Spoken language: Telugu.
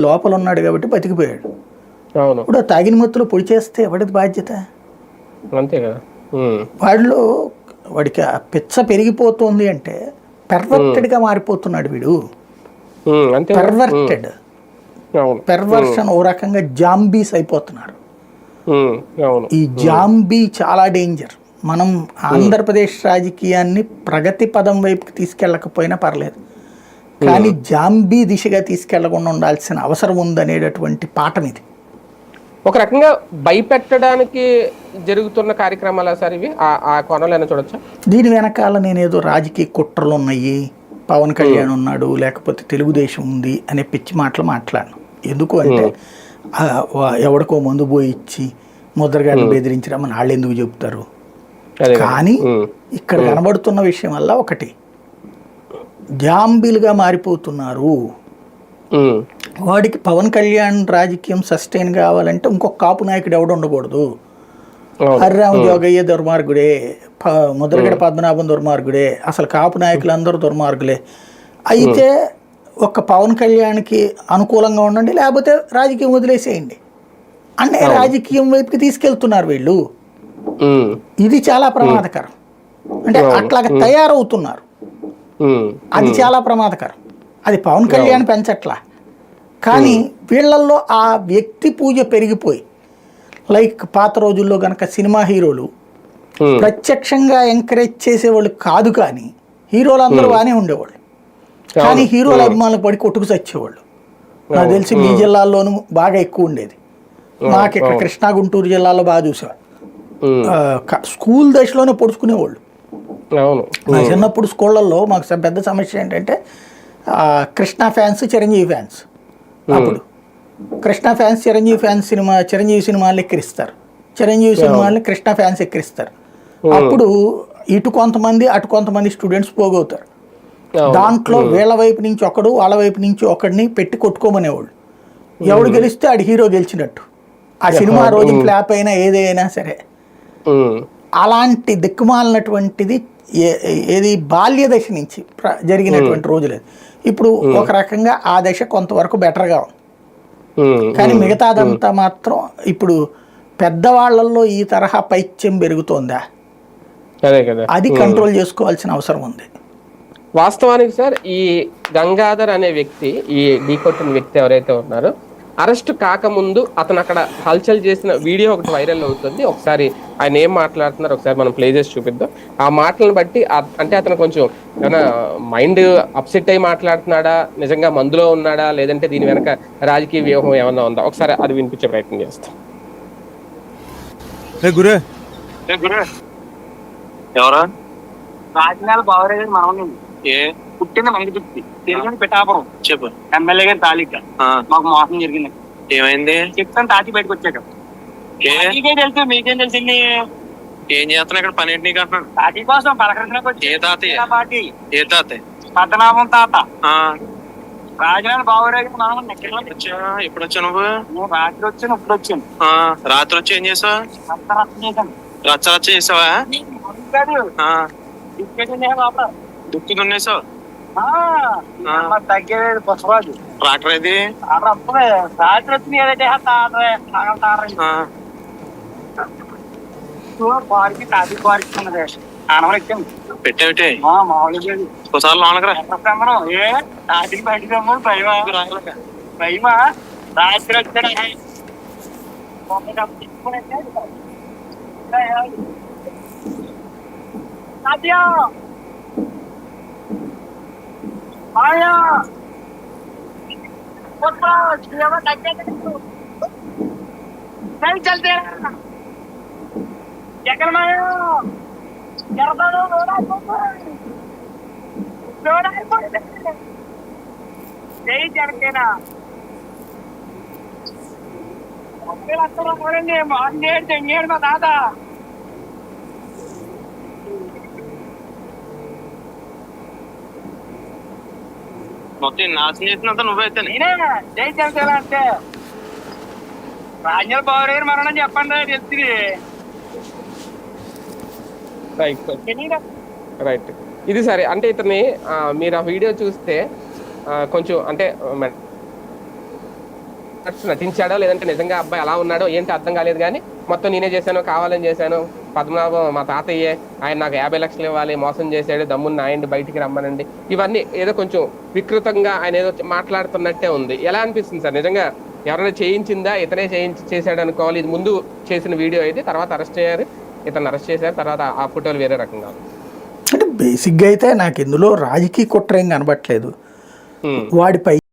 లోపల ఉన్నాడు కాబట్టి బతికిపోయాడు. అవును. ఇప్పుడు తాగిన మత్తులో పొడి చేస్తే ఎవరిది బాధ్యత? అంతే కదా. వాడిలో వాడికి ఆ పిచ్చ పెరిగిపోతుంది అంటే పెర్వర్టెడ్గా మారిపోతున్నాడు వీడు? పెర్వర్టెడ్. పెర్వర్షన్ ఓ రకంగా జాంబీస్ అవును. ఈ జాంబీ చాలా డేంజర్. మనం ఆంధ్రప్రదేశ్ రాజకీయాన్ని ప్రగతి పదం వైపుకి తీసుకెళ్ళకపోయినా పర్లేదు. కానీ జాంబీ దిశగా తీసుకెళ్ళకుండా ఉండాల్సిన అవసరం ఉందనేటటువంటి పాఠం ఇది. ఒక రకంగా భయపెట్టడానికి జరుగుతున్న కార్యక్రమాలా సార్ ఇవి? ఆ- ఆ కోణంలో చూడొచ్చా? దీని వెనకాల నేనేదో రాజకీయ కుట్రలు ఉన్నాయి పవన్ కళ్యాణ్ ఉన్నాడు లేకపోతే తెలుగుదేశం ఉంది అనే పిచ్చి మాటలు మాట్లాడను. ఎందుకు అంటే వా- ఎవడికో మందు పోయి ఇచ్చి ముద్రగాడిని బెదిరించడం వాళ్ళు ఎందుకు కదా. కానీ ఇక్కడ కనబడుతున్న విషయం వల్ల ఒకటి. జాంబీలుగా మారిపోతున్నారు. వాడికి పవన్ కళ్యాణ్ రాజకీయం సస్టైన్ కావాలంటే ఇంకొక కాపు నాయకుడు ఎవడు ఉండకూడదు. హరిరామ జోగయ్య దుర్మార్గుడే ముద్రగడ పద్మనాభం దుర్మార్గుడే అసలు కాపు నాయకులందరూ దుర్మార్గులే. అయితే ఒక పవన్ కళ్యాణ్కి అనుకూలంగా ఉండండి లేకపోతే రాజకీయం వదిలేసేయండి. అంటే రాజకీయం వైపుకి తీసుకెళ్తున్నారు వీళ్ళు. ఇది చాలా ప్రమాదకరం. అంటే అట్లాగా తయారవుతున్నారు. అది చాలా ప్రమాదకరం. అది పవన్ కళ్యాణ్ పెంచట్లా. కానీ వీళ్ళల్లో ఆ వ్యక్తి పూజ పెరిగిపోయి లైక్ పాత రోజుల్లో గనక సినిమా హీరోలు ప్రత్యక్షంగా ఎంకరేజ్ చేసేవాళ్ళు కాదు కానీ హీరోలు అందరూ బాగానే ఉండేవాళ్ళు. కానీ హీరోల అభిమానులకు పడి కొట్టుకు చచ్చేవాళ్ళు. నాకు తెలిసి మీ జిల్లాల్లోనూ బాగా ఎక్కువ ఉండేది. మాకు ఇక్కడ కృష్ణా గుంటూరు జిల్లాలో బాగా చూసేవాళ్ళు. స్కూల్ దశలోనే పొడుచుకునేవాళ్ళు. అవును. చిన్నప్పుడు స్కూళ్ళల్లో మాకు పెద్ద సమస్య ఏంటంటే కృష్ణ ఫ్యాన్స్ చిరంజీవి ఫ్యాన్స్. అప్పుడు Krishna fans Chiranjeevi fans cinema Chiranjeevi సినిమాలు ఎక్కిరిస్తారు. చిరంజీవి సినిమాల్ని కృష్ణ ఫ్యాన్స్ ఎక్కిరిస్తారు. అప్పుడు ఇటు కొంతమంది అటు కొంతమంది స్టూడెంట్స్ పోగవుతారు. దాంట్లో వీళ్ళ వైపు నుంచి ఒకడు వాళ్ళ వైపు నుంచి ఒకడిని పెట్టి కొట్టుకోమనేవాళ్ళు. ఎవడు గెలిస్తే ఆడు హీరో గెలిచినట్టు. ఆ సినిమా రోజు ఫ్లాప్ అయినా ఏదైనా సరే. అలాంటి దిక్కుమాలినటువంటిది ఏది బాల్య దశ నుంచి జరిగినటువంటి రోజులు. అది. ఇప్పుడు ఒక రకంగా ఆ దశ కొంతవరకు బెటర్గా ఉంది. కానీ మిగతాదంతా మాత్రం ఇప్పుడు పెద్దవాళ్ళలో ఈ తరహా పైత్యం పెరుగుతోందా? అదే కదా. అది కంట్రోల్ చేసుకోవాల్సిన అవసరం ఉంది. వాస్తవానికి సార్ ఈ గంగాధర్ అనే వ్యక్తి ఈ ఢీకొట్టిన వ్యక్తి ఎవరైతే ఉన్నారో అరెస్ట్ కాకముందు అతను అక్కడ హల్చల్ చేసిన వీడియో ఒకటి వైరల్ అవుతుంది. ఒకసారి ఆయన ఏం మాట్లాడుతున్నారు ఒకసారి మనం ప్లే చేసి చూపిద్దాం. ఆ మాటలను బట్టి అంటే అతను కొంచెం ఏమైనా మైండ్ అప్సెట్ అయి మాట్లాడుతున్నాడా? నిజంగా మందులో ఉన్నాడా? లేదంటే దీని వెనక రాజకీయ వ్యూహం ఏమన్నా ఉందా? ఒకసారి అది వినిపించే ప్రయత్నం చేస్తాం. గురే. ఎవరా? ఏ? పుట్టింది మంగి చుట్టి తిరిగింది పిఠాపురం. చెప్పు. ఎమ్మెల్యే గారి తాలిక. మాకు మోసం జరిగింది. ఏమైంది? చెప్తాను తాతి బయటకు వచ్చాక. తాతికే తెలుసు మీకేం తెలిసింది ఏం చేస్తున్నా ఇక్కడ? పని ఏంటి నీకు అంటున్నాను తాతి కోసం పలకరించడానికి ఏ తాతయ్య? పార్టీ. ఏ తాతయ్య? పద్మనాభం తాత. ఆ, రాజనాల బావరాజు మనవని వచ్చా ఎప్పుడు వచ్చా నువ్వు? నేను రాత్రి వచ్చాను ఇప్పుడు వచ్చాను. రాత్రి వచ్చి ఏం చేసావు? రచ్చ చేశాను రచ్చ రచ్చ చేసావా దుక్కి దున్నేసావు? తగ్గేది పుష్పరాజు ట్రాక్టర్ ఇది రాత్రి వచ్చింది ఏదైతే ఉన్నది పెట్టేమిటి మా మామూలుగా ఒకసారి లోనకి రా ప్రసంగం ఏ రాత్రికి బయటకు రమ్మని భయమా? భయమా? రాత్రి వచ్చాడు సత్య ఆయా చల్తే ఎక్కడ మాయా ఎరదాను రోడాయిపోతుంది రోడాయిపోతుంది జై జనకేనా అక్కడ అక్కడ మోరండి మార్నేడు చెంగేడు మా దాదా మొత్తం నాశనం చేసినంత నువ్వైతే నేనే జై జనసేన అంటే రాజ్యాలు బావరేరు మరణం చెప్పండి తెలుస్తుంది రైట్ రైట్ ఇది సరే అంటే ఇతన్ని ఆ, మీరు ఆ వీడియో చూస్తే కొంచెం అంటే నటించాడో లేదంటే నిజంగా అబ్బాయి అలా ఉన్నాడో ఏంటి అర్థం కాలేదు కానీ మొత్తం నేనే చేశాను కావాలని చేశాను. పద్మనాభం మా తాతయ్యే ఆయన నాకు యాభై లక్షలు ఇవ్వాలి మోసం చేశాడు దమ్మున్న ఆయన బయటికి రమ్మనండి. ఇవన్నీ ఏదో కొంచెం వికృతంగా ఆయన ఏదో మాట్లాడుతున్నట్టే ఉంది. ఎలా అనిపిస్తుంది సార్? నిజంగా ఎవరైనా చేయించిందా? ఇతనే చేయించి చేశాడు అనుకోవాలి. ఇది ముందు చేసిన వీడియో అయితే తర్వాత అరెస్ట్ అయ్యారు. ఇతను అరెస్ట్ చేశారు తర్వాత ఆ ఫోటోలు వేరే రకంగా. అంటే బేసిక్గా అయితే నాకు ఇందులో రాజకీయ కుట్ర ఏం కనబట్లేదు. వాడిపై